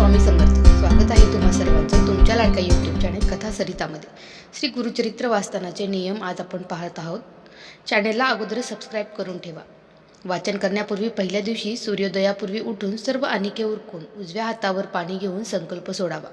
स्वामी समर्थ. स्वागत आहे तुम्हा सर्वांचं तुमच्या लाडक्या यूट्यूब चॅनल कथा सरितामध्ये श्री गुरुचरित्र वाचतानाचे नियम आज आपण पाहत आहोत. चॅनेलला अगोदर सबस्क्राईब करून ठेवा. वाचन करण्यापूर्वी पहिल्या दिवशी सूर्योदयापूर्वी उठून सर्व अनिके उरकून उजव्या हातावर पाणी घेऊन संकल्प सोडावा.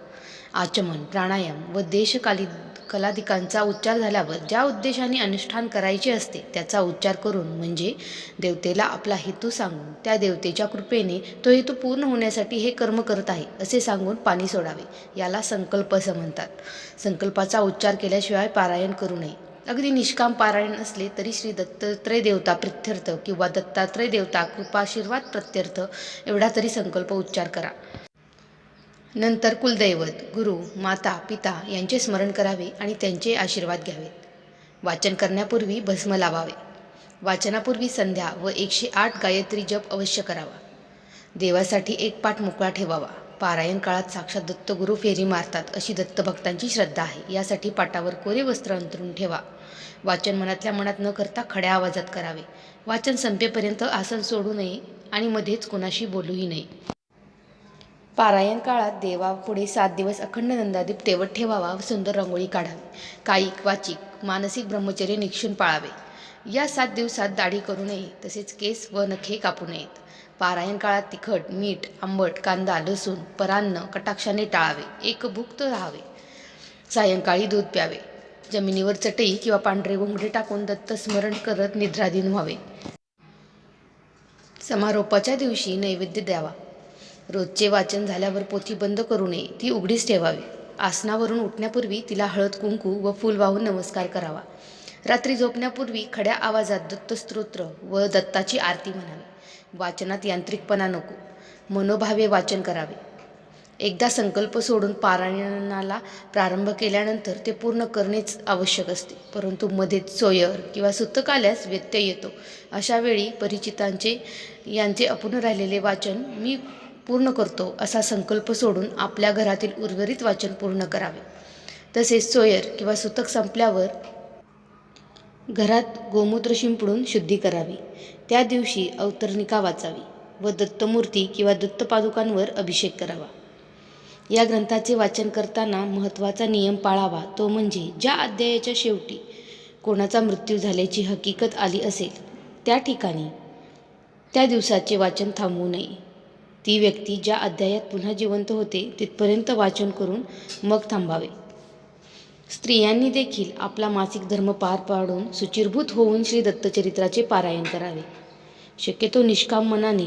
आचमन प्राणायाम व देशकाली कलादिकांचा उच्चार झाल्यावर ज्या उद्देशाने अनुष्ठान करायचे असते त्याचा उच्चार करून म्हणजे देवतेला आपला हेतू सांगून त्या देवतेच्या कृपेने तो हेतू पूर्ण होण्यासाठी हे कर्म करत आहे असे सांगून पाणी सोडावे. याला संकल्प असं म्हणतात. संकल्पाचा उच्चार केल्याशिवाय पारायण करू नये. अगदी निष्काम पारायण असले तरी श्री दत्तात्रय देवता प्रत्यर्थ किंवा दत्तात्रय देवता कृपाशीर्वाद प्रत्यर्थ एवढा तरी संकल्प उच्चार करा. नंतर कुलदैवत गुरु माता पिता यांचे स्मरण करावे आणि त्यांचे आशीर्वाद घ्यावेत वाचन करण्यापूर्वी भस्म लावावे. वाचनापूर्वी संध्या व एकशे आठ गायत्री जप अवश्य करावा. देवासाठी एक पाठ मोकळा ठेवावा. पारायण काळात साक्षात दत्तगुरू फेरी मारतात अशी दत्तभक्तांची श्रद्धा आहे. यासाठी पाटावर कोरे वस्त्र अंतरून ठेवा. वाचन मनातल्या मनात न करता खड्या आवाजात करावे. वाचन संपेपर्यंत आसन सोडू नये आणि मध्येच कोणाशी बोलूही नये. पारायण काळात देवापुढे सात दिवस अखंड नंदादीप तेवत ठेवावा व सुंदर रांगोळी काढावी. कायिक वाचिक मानसिक ब्रह्मचर्य निक्षून पाळावे. या सात दिवसात दाढी करू नये तसेच केस व नखे कापू नयेत. पारायण काळात तिखट मीठ आंबट कांदा लसूण परान्न कटाक्षाने टाळावे. एकभुक्त राहावे. सायंकाळी दूध प्यावे. जमिनीवर चटई किंवा पांढरे घोंगडे टाकून दत्त स्मरण करत निद्राधीन व्हावे. समारोपाच्या दिवशी नैवेद्य द्यावा. रोजचे वाचन झाल्यावर पोथी बंद करू नये ती उघडीच ठेवावी. आसनावरून उठण्यापूर्वी तिला हळद कुंकू व फूल वाहून नमस्कार करावा. रात्री झोपण्यापूर्वी खड्या आवाजात दत्तस्तोत्र व दत्ताची आरती म्हणावी वाचनात यांत्रिकपणा नको. मनोभावे वाचन करावे. एकदा संकल्प सोडून पारायणाला प्रारंभ केल्यानंतर ते पूर्ण करणेच आवश्यक असते. परंतु मध्येच सोयर किंवा सुतक आल्यास व्यत्यय येतो. अशा वेळी परिचितांचे यांचे अपूर्ण राहिलेले वाचन मी पूर्ण करतो असा संकल्प सोडून आपल्या घरातील उर्वरित वाचन पूर्ण करावे. तसेच सोयर किंवा सुतक संपल्यावर घरात गोमूत्र शिंपडून शुद्धी करावी. त्या दिवशी अवतरणिका वाचावी व दत्तमूर्ती किंवा दत्तपादुकांवर अभिषेक करावा. या ग्रंथाचे वाचन करताना महत्त्वाचा नियम पाळावा. तो म्हणजे ज्या अध्यायाच्या शेवटी कोणाचा मृत्यू झाल्याची हकीकत आली असेल त्या ठिकाणी त्या दिवसाचे वाचन थांबवू नये. ती व्यक्ती ज्या अध्यायात पुन्हा जिवंत होते तिथपर्यंत वाचन करून मग थांबावे. स्त्रियांनी देखील आपला मासिक धर्म पार पाडून सुचिरभूत होऊन श्री दत्तचरित्राचे पारायण करावे. शक्यतो निष्काम मनाने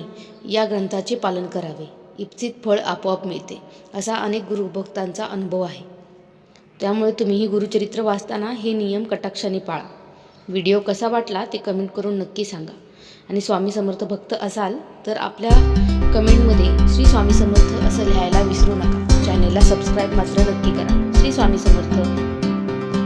या ग्रंथाचे पालन करावे. इप्सित फळ आपोआप मिळते असा अनेक गुरुभक्तांचा अनुभव आहे. त्यामुळे तुम्हीही गुरुचरित्र वाचताना हे नियम कटाक्षाने पाळा. व्हिडिओ कसा वाटला ते कमेंट करून नक्की सांगा. आणि स्वामी समर्थ भक्त असाल तर आपल्या कमेंटमध्ये श्री स्वामी समर्थ असं लिहायला विसरू नका. चॅनलला सबस्क्राईब मात्र नक्की करा. श्री स्वामी समर्थ.